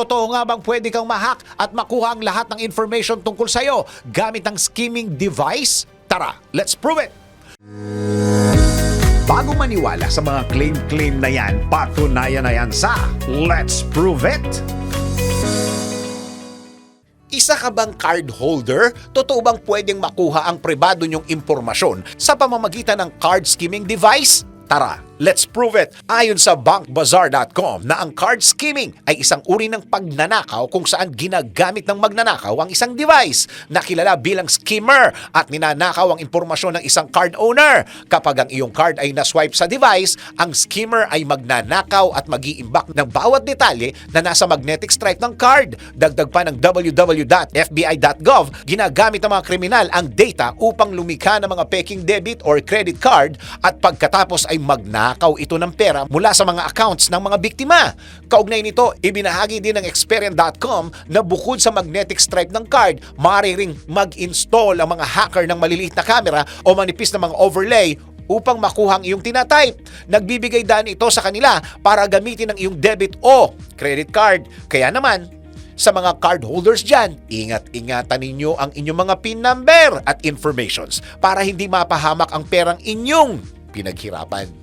Totoo nga bang pwede kang mahack at makuha ang lahat ng information tungkol sa'yo gamit ang skimming device? Tara, let's prove it! Bago maniwala sa mga claim-claim na yan, patunayan na yan sa Let's Prove It! Isa ka bang card holder? Totoo bang pwedeng makuha ang pribado niyong impormasyon sa pamamagitan ng card skimming device? Tara, let's prove it! Ayon sa bankbazaar.com na ang card skimming ay isang uri ng pagnanakaw kung saan ginagamit ng magnanakaw ang isang device na kilala bilang skimmer at ninanakaw ang impormasyon ng isang card owner. Kapag ang iyong card ay naswipe sa device, ang skimmer ay magnanakaw at mag-iimbak ng bawat detalye na nasa magnetic stripe ng card. Dagdag pa ng www.fbi.gov, ginagamit ng mga kriminal ang data upang lumikha ng mga peking debit or credit card at pagkatapos ay magnakaw ito ng pera mula sa mga accounts ng mga biktima. Kaugnay nito, ibinahagi din ng Experian.com na bukod sa magnetic stripe ng card, maaari ring mag-install ang mga hacker ng maliliit na camera o manipis na mga overlay upang makuha ang iyong tinatype. Nagbibigay daan ito sa kanila para gamitin ang iyong debit o credit card. Kaya naman, sa mga card holders dyan, ingat-ingatan ninyo ang inyong mga PIN number at informations para hindi mapahamak ang perang inyong pinaghirapan.